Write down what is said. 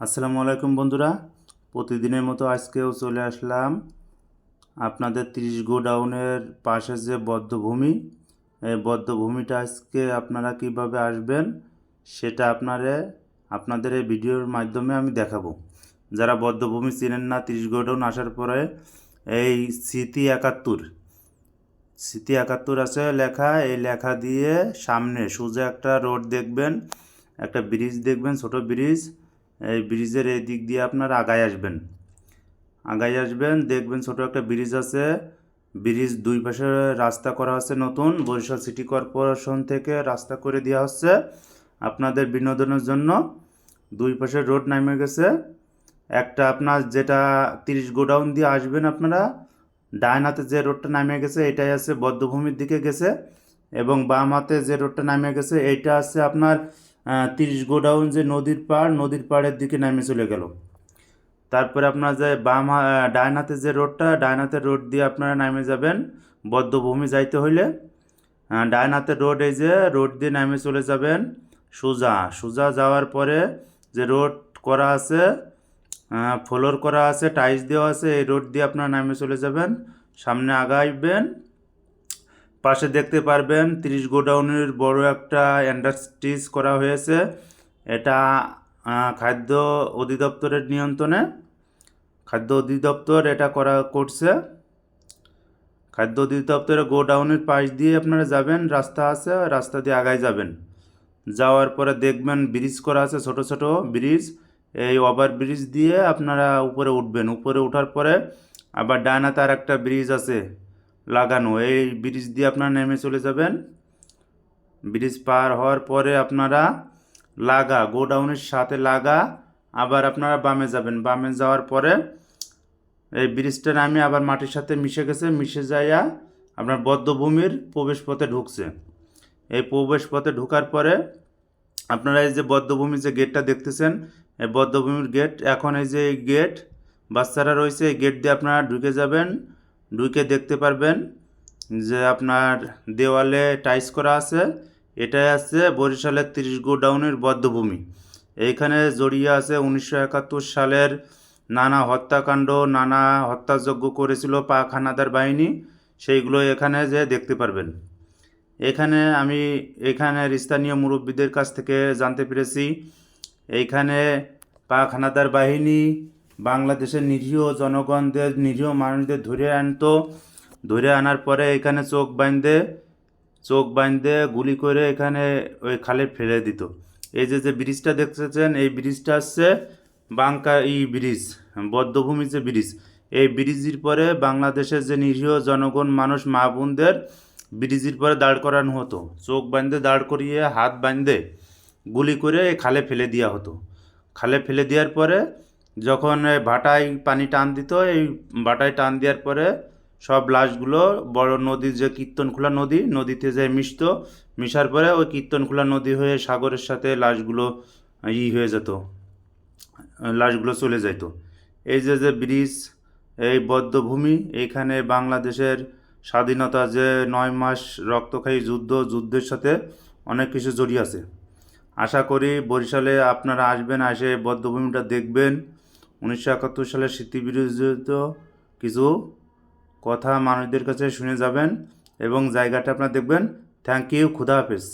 আসসালামু আলাইকুম বন্ধুরা। প্রতিদিনের মতো আজকেও চলে আসলাম আপনাদের তিরিশ গোডাউনের পাশে যে বদ্ধভূমি। এই বদ্ধভূমিটা আজকে আপনারা কীভাবে আসবেন সেটা আপনারে, আপনাদের এই ভিডিওর মাধ্যমে আমি দেখাবো। যারা বদ্ধভূমি চেনেন না, তিরিশ গোডাউন আসার পরে এই স্মৃতি একাত্তর। স্মৃতি একাত্তর আছে লেখা, এই লেখা দিয়ে সামনে সোজা একটা রোড দেখবেন, একটা ব্রিজ দেখবেন, ছোট ব্রিজ। এই ব্রিজের এই দিক দিয়ে আপনারা আগায় আসবেন। আগায় আসবেন, দেখবেন ছোট একটা ব্রিজ আছে। ব্রিজ দুই পাশে রাস্তা করা হচ্ছে নতুন। বরিশাল সিটি কর্পোরেশন থেকে রাস্তা করে দেওয়া হচ্ছে। আপনাদের বিনোদনের জন্য দুই পাশে রোড নামে গেছে। একটা আপনার যেটা তিরিশ গোডাউন দিয়ে আসবেন আপনারা, ডান হাতে যে রোডটা নামে গেছে, এটাই আছে বদ্ধভূমির দিকে গেছে। এবং বাম হাতে যে রোডটা নামে গেছে, এইটা আছে আপনার তিরিশ গোডাউন যে নদীর পাড়, নদীর পাড়ের দিকে নামে চলে গেল। তারপরে আপনার যে বাম ডান হাতে যে রোডটা ডান হাতের রোড দিয়ে আপনারা নামে যাবেন বদ্ধভূমি যাইতে হইলে। ডান হাতের রোড এই যে, রোড দিয়ে নামে চলে যাবেন সোজা। সোজা যাওয়ার পরে যে রোড করা আছে ফ্লোর করা আছে, টাইলস দেওয়া আছে, এই রোড দিয়ে আপনারা নামে চলে যাবেন। সামনে আগাইবেন পাশে দেখতে পারবেন তিরিশ গোডাউনের বড় একটা ইন্ডাস্ট্রিজ করা হয়েছে। এটা খাদ্য অধিদপ্তরের নিয়ন্ত্রণে। খাদ্য অধিদপ্তর এটা করা করছে। খাদ্য অধিদপ্তরের গোডাউনের পাশ দিয়ে আপনারা যাবেন, রাস্তা আছে, রাস্তা দিয়ে আগায় যাবেন। যাওয়ার পরে দেখবেন ব্রিজ করা আছে, ছোট ছোট ব্রিজ। এই ওভার ব্রিজ দিয়ে আপনারা উপরে উঠবেন। উপরে ওঠার পরে আবার ডানাতে আর একটা ব্রিজ আছে। লাগানো। এই ব্রিজ দিয়ে আপনারা নেমে চলে যাবেন। ব্রিজ পার হওয়ার পরে আপনারা লাগা, গোডাউনের সাথে লাগা, আবার আপনারা বামে যাবেন। বামে যাওয়ার পরে এই ব্রিজটা নামে আবার মাটির সাথে মিশে গেছে। মিশে যাইয়া আপনার বদ্ধভূমির প্রবেশ পথে ঢুকছে। এই প্রবেশ পথে ঢোকার পরে আপনারা এই যে বদ্ধভূমির যে গেটটা দেখতেছেন, এই বদ্ধভূমির গেট, এখন এই যে গেট, বাচ্চারা রয়েছে, এই গেট দিয়ে আপনারা ঢুকে যাবেন। ঢুকে দেখতে পারবেন যে আপনার দেওয়ালে টাইস করা আছে, এটাই আছে বরিশালের তিরিশ গোডাউনের বদ্ধভূমি। এইখানে জড়িয়ে আছে উনিশশো একাত্তর সালের নানা হত্যাকাণ্ড, নানা হত্যাযজ্ঞ করেছিল পাক হানাদার বাহিনী, সেইগুলো এখানে যে দেখতে পারবেন। এখানে আমি, এখানের স্থানীয় মুরব্বীদের কাছ থেকে জানতে পেরেছি, এইখানে পাক হানাদার বাহিনী বাংলাদেশের নিরীহ জনগণদের, নিরীহ মানুষদের ধরে আনতো। ধরে আনার পরে এখানে চোখ বাঁধে চোখ বাঁধে গুলি করে এখানে ওই খালে ফেলে দিত। এই যে যে ব্রিজটা দেখতেছেন, এই ব্রিজটা হচ্ছে বাংকা ই ব্রিজ, বদ্ধভূমি যে ব্রিজ। এই ব্রিজের পরে বাংলাদেশের যে নিরীহ জনগণ, মানুষ, মা বোনদের ব্রিজের পরে দাঁড় করানো হতো। চোখ বাঁধে দাঁড় করিয়ে, হাত বাঁধে গুলি করে এই খালে ফেলে দেওয়া হতো। খালে ফেলে দেওয়ার পরে যখন ভাটায় পানি টান দিত, এই ভাটায় টান দেওয়ার পরে সব লাশগুলো বড় নদীর যে কীর্তনখোলা নদী, নদীতে যে মিশতো, মিশার পরে ওই কীর্তনখোলা নদী হয়ে সাগরের সাথে লাশগুলো ই হয়ে যেত, লাশগুলো চলে যেত এই যে যে ব্রিজ, এই বদ্ধভূমি, এইখানে বাংলাদেশের স্বাধীনতা যে নয় মাস রক্তক্ষয়ী যুদ্ধ, যুদ্ধের সাথে অনেক কিছু জড়িয়ে আছে। আশা করি বরিশালে আপনারা আসবেন, এসে বদ্ধভূমিটা দেখবেন। উনিশশো একাত্তর সালের স্মৃতিবিরোধিত কিছু কথা মানুষদের কাছে শুনে যাবেন এবং জায়গাটা আপনারা দেখবেন। থ্যাংক ইউ খুদা হাফেজ।